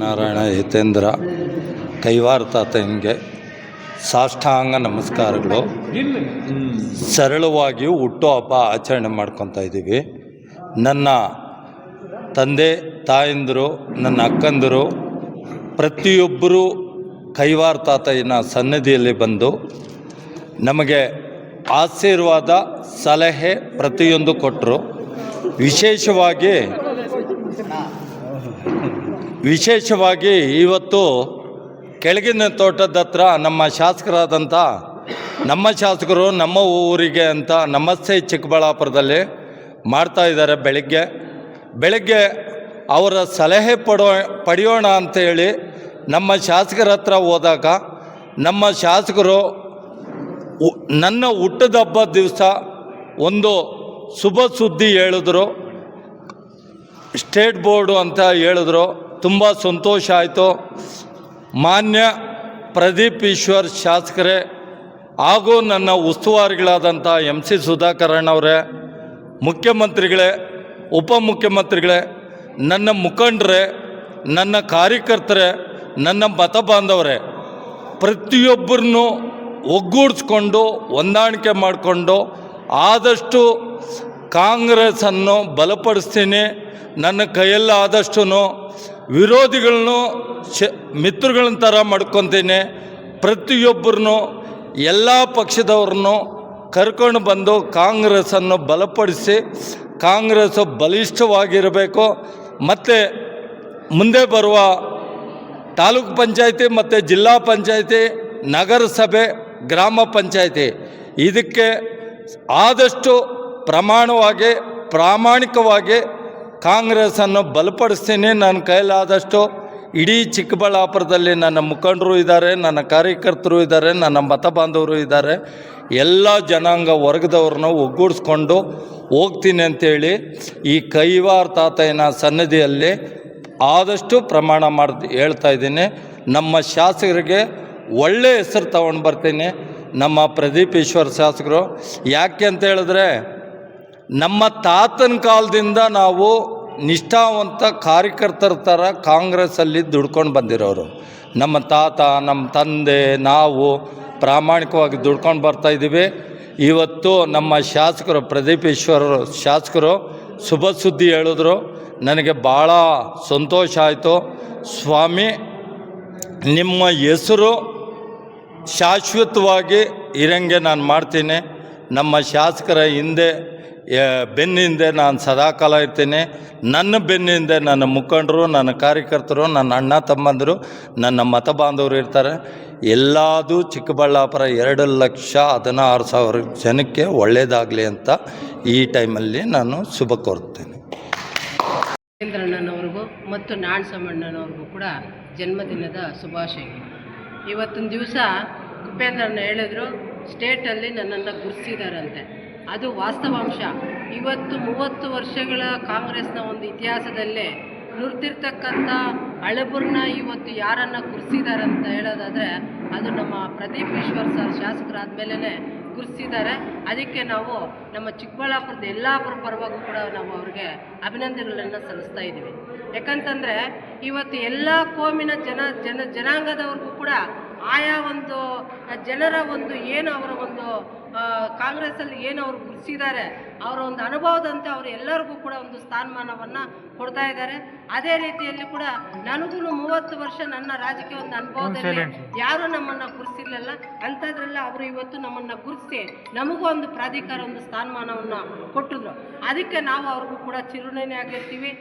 ನಾರಾಯಣ ಹಿತೇಂದ್ರ, ಕೈವಾರ ತಾತನಿಗೆ ಸಾಷ್ಟಾಂಗ ನಮಸ್ಕಾರಗಳು. ಸರಳವಾಗಿ ಹುಟ್ಟುಹಬ್ಬ ಆಚರಣೆ ಮಾಡ್ಕೊತಾ ಇದ್ದೀವಿ. ನನ್ನ ತಂದೆ, ತಾಯಂದಿರು, ನನ್ನ ಅಕ್ಕಂದಿರು, ಪ್ರತಿಯೊಬ್ಬರು ಕೈವಾರ ತಾತಯ್ಯನ ಸನ್ನಿಧಿಯಲ್ಲಿ ಬಂದು ನಮಗೆ ಆಶೀರ್ವಾದ, ಸಲಹೆ ಪ್ರತಿಯೊಂದು ಕೊಟ್ಟರು ವಿಶೇಷವಾಗಿ ವಿಶೇಷವಾಗಿ ಇವತ್ತು ಕೆಳಗಿನ ತೋಟದ ಹತ್ರ ನಮ್ಮ ಶಾಸಕರಾದಂಥ ನಮ್ಮ ಶಾಸಕರು ನಮ್ಮ ಊರಿಗೆ ಅಂತ ನಮಸ್ತೆ ಚಿಕ್ಕಬಳ್ಳಾಪುರದಲ್ಲಿ ಮಾಡ್ತಾ ಇದ್ದಾರೆ ಬೆಳಗ್ಗೆ. ಬೆಳಗ್ಗೆ ಅವರ ಸಲಹೆ ಪಡೋ, ಪಡೆಯೋಣ ಅಂತೇಳಿ ನಮ್ಮ ಶಾಸಕರ ಹತ್ರ ಹೋದಾಗ ನಮ್ಮ ಶಾಸಕರು ನನ್ನ ಹುಟ್ಟದ ಹಬ್ಬದ ದಿವಸ ಒಂದು ಶುಭ ಸುದ್ದಿ ಹೇಳಿದ್ರು. ಸ್ಟೇಟ್ ಬೋರ್ಡು ಅಂತ ಹೇಳಿದ್ರು. ತುಂಬ ಸಂತೋಷ ಆಯಿತು. ಮಾನ್ಯ ಪ್ರದೀಪ್ ಈಶ್ವರ್ ಶಾಸಕರೇ, ಹಾಗೂ ನನ್ನ ಉಸ್ತುವಾರಿಗಳಾದಂಥ ಎಂ ಸಿ ಸುಧಾಕರಣ್ಣವರೇ ಮುಖ್ಯಮಂತ್ರಿಗಳೇ ಉಪಮುಖ್ಯಮಂತ್ರಿಗಳೇ ನನ್ನ ಮುಖಂಡರೇ, ನನ್ನ ಕಾರ್ಯಕರ್ತರೇ, ನನ್ನ ಮತ ಬಾಂಧವರೇ, ಪ್ರತಿಯೊಬ್ಬರನ್ನು ಒಗ್ಗೂಡಿಸ್ಕೊಂಡು, ಹೊಂದಾಣಿಕೆ ಮಾಡಿಕೊಂಡು ಆದಷ್ಟು ಕಾಂಗ್ರೆಸ್ಸನ್ನು ಬಲಪಡಿಸ್ತೀನಿ. ನನ್ನ ಕೈಯಲ್ಲಾದಷ್ಟು ವಿರೋಧಿಗಳನ್ನು ಶ ಮಿತ್ರಗಳನ್ನ ಥರ ಮಾಡ್ಕೊತೀನಿ. ಪ್ರತಿಯೊಬ್ಬರನ್ನು ಎಲ್ಲ ಪಕ್ಷದವ್ರನ್ನು ಕರ್ಕೊಂಡು ಬಂದು ಕಾಂಗ್ರೆಸ್ಸನ್ನು ಬಲಪಡಿಸಿ, ಕಾಂಗ್ರೆಸ್ಸು ಬಲಿಷ್ಠವಾಗಿರಬೇಕು. ಮತ್ತು ಮುಂದೆ ಬರುವ ತಾಲೂಕು ಪಂಚಾಯತಿ ಮತ್ತು ಜಿಲ್ಲಾ ಪಂಚಾಯತಿ, ನಗರಸಭೆ, ಗ್ರಾಮ ಪಂಚಾಯತಿ. ಇದಕ್ಕೆ ಆದಷ್ಟು ಪ್ರಮಾಣವಾಗಿ, ಪ್ರಾಮಾಣಿಕವಾಗಿ ಕಾಂಗ್ರೆಸ್ಸನ್ನು ಬಲಪಡಿಸ್ತೀನಿ, ನನ್ನ ಕೈಲಾದಷ್ಟು ಇಡೀ ಚಿಕ್ಕಬಳ್ಳಾಪುರದಲ್ಲಿ ನನ್ನ ಮುಖಂಡರು ಇದ್ದಾರೆ, ನನ್ನ ಕಾರ್ಯಕರ್ತರು ಇದ್ದಾರೆ, ನನ್ನ ಮತ ಬಾಂಧವರು ಇದ್ದಾರೆ. ಎಲ್ಲ ಜನಾಂಗ ವರ್ಗದವ್ರನ್ನ ಒಗ್ಗೂಡಿಸ್ಕೊಂಡು ಹೋಗ್ತೀನಿ ಅಂತೇಳಿ ಈ ಕೈವಾರ ತಾತಯ್ಯನ ಸನ್ನಿಧಿಯಲ್ಲಿ ಆದಷ್ಟು ಪ್ರಮಾಣ ಮಾಡಿ ಹೇಳ್ತಾ ಇದ್ದೀನಿ. ನಮ್ಮ ಶಾಸಕರಿಗೆ ಒಳ್ಳೆಯ ಹೆಸರು ತಗೊಂಡು ಬರ್ತೀನಿ. ನಮ್ಮ ಪ್ರದೀಪ್ ಈಶ್ವರ್ ಶಾಸಕರು. ಯಾಕೆ ಅಂತ ಹೇಳಿದ್ರೆ, ನಮ್ಮ ತಾತನ ಕಾಲದಿಂದ ನಾವು ನಿಷ್ಠಾವಂತ ಕಾರ್ಯಕರ್ತರ ಥರ ಕಾಂಗ್ರೆಸ್ಸಲ್ಲಿ ದುಡ್ಕೊಂಡು ಬಂದಿರೋರು. ನಮ್ಮ ತಾತ, ನಮ್ಮ ತಂದೆ, ನಾವು ಪ್ರಾಮಾಣಿಕವಾಗಿ ದುಡ್ಕೊಂಡು ಬರ್ತಾ ಇದ್ದೀವಿ. ಇವತ್ತು ನಮ್ಮ ಶಾಸಕರು ಪ್ರದೀಪ್ ಈಶ್ವರ್ ಶಾಸಕರು ಶುಭ ಸುದ್ದಿ ಹೇಳಿದ್ರು. ನನಗೆ ಭಾಳ ಸಂತೋಷ ಆಯಿತು. ಸ್ವಾಮಿ, ನಿಮ್ಮ ಹೆಸರು ಶಾಶ್ವತವಾಗಿ ಇರಂಗೆ ನಾನು ಮಾಡ್ತೀನಿ. ನಮ್ಮ ಶಾಸಕರ ಹಿಂದೆ ಆ, ಬೆನ್ನ ಹಿಂದೆ ನಾನು ಸದಾಕಾಲ ಇರ್ತೀನಿ. ನನ್ನ ಬೆನ್ನ ಹಿಂದೆ ನನ್ನ ಮುಖಂಡರು ನನ್ನ ಕಾರ್ಯಕರ್ತರು ನನ್ನ ಅಣ್ಣ ತಮ್ಮಂದರು ನನ್ನ ಮತ ಬಾಂಧವರು ಇರ್ತಾರೆ. ಎಲ್ಲದೂ ಚಿಕ್ಕಬಳ್ಳಾಪುರ ಎರಡು ಲಕ್ಷ ಹದಿನಾರು ಸಾವಿರ ಜನಕ್ಕೆ ಒಳ್ಳೆಯದಾಗಲಿ ಅಂತ ಈ ಟೈಮಲ್ಲಿ ನಾನು ಶುಭ ಕೋರ್ತೇನೆ ರಾಜೇಂದ್ರಣ್ಣನವ್ರಿಗೂ ಮತ್ತು ನಾಣಸಮ್ಮಣ್ಣನವ್ರಿಗೂ ಕೂಡ ಜನ್ಮದಿನದ ಶುಭಾಶಯಗಳು. ಇವತ್ತಿನ ದಿವಸ ಉಪೇಂದ್ರಣ್ಣ ಹೇಳಿದ್ರು ಸ್ಟೇಟಲ್ಲಿ ನನ್ನನ್ನು ಗುರುತಿಸಿದಾರಂತೆ ಅದು ವಾಸ್ತವಾಂಶ. ಇವತ್ತು ಮೂವತ್ತು ವರ್ಷಗಳ ಕಾಂಗ್ರೆಸ್ನ ಒಂದು ಇತಿಹಾಸದಲ್ಲೇ ನುರ್ತಿರ್ತಕ್ಕಂಥ ಅಳಬುರ್ನ ಇವತ್ತು ಯಾರನ್ನು ಕುರ್ಸಿದ್ದಾರೆ ಅಂತ ಹೇಳೋದಾದರೆ ಅದು ನಮ್ಮ ಪ್ರದೀಪ್ ಈಶ್ವರ್ ಸರ್ ಶಾಸಕರಾದ ಮೇಲೇ ಗುರುತಿಸಿದ್ದಾರೆ ಅದಕ್ಕೆ ನಾವು ನಮ್ಮ ಚಿಕ್ಕಬಳ್ಳಾಪುರದ ಎಲ್ಲಾಪುರ ಪರವಾಗೂ ಕೂಡ ನಾವು ಅವ್ರಿಗೆ ಅಭಿನಂದನೆಗಳನ್ನು ಸಲ್ಲಿಸ್ತಾ ಇದ್ದೀವಿ. ಯಾಕಂತಂದರೆ ಇವತ್ತು ಎಲ್ಲ ಕೋಮಿನ ಜನ ಜನ ಜನಾಂಗದವ್ರಿಗೂ ಕೂಡ ಆಯಾ ಒಂದು ಜನರ ಒಂದು ಏನು ಅವರ ಒಂದು ಕಾಂಗ್ರೆಸ್ಸಲ್ಲಿ ಏನು ಅವರು ಗುರುತಿಸಿದ್ದಾರೆ ಅವರ ಒಂದು ಅನುಭವದಂತೆ ಅವರು ಎಲ್ಲರಿಗೂ ಕೂಡ ಒಂದು ಸ್ಥಾನಮಾನವನ್ನು ಕೊಡ್ತಾ ಇದ್ದಾರೆ. ಅದೇ ರೀತಿಯಲ್ಲಿ ಕೂಡ ನನಗೂ ಮೂವತ್ತು ವರ್ಷ ನನ್ನ ರಾಜಕೀಯ ಒಂದು ಅನುಭವದಲ್ಲಿ ಯಾರು ನಮ್ಮನ್ನು ಗುರುತಿಸಿರ್ಲಿಲ್ಲ ಅಂಥದ್ರಲ್ಲ ಅವರು ಇವತ್ತು ನಮ್ಮನ್ನು ಗುರುತಿಸಿ ನಮಗೂ ಒಂದು ಪ್ರಾಧಿಕಾರ ಒಂದು ಸ್ಥಾನಮಾನವನ್ನು ಕೊಟ್ಟಿದ್ರು. ಅದಕ್ಕೆ ನಾವು ಅವ್ರಿಗೂ ಕೂಡ ಚಿರುಣನೆ ಆಗಿರ್ತೀವಿ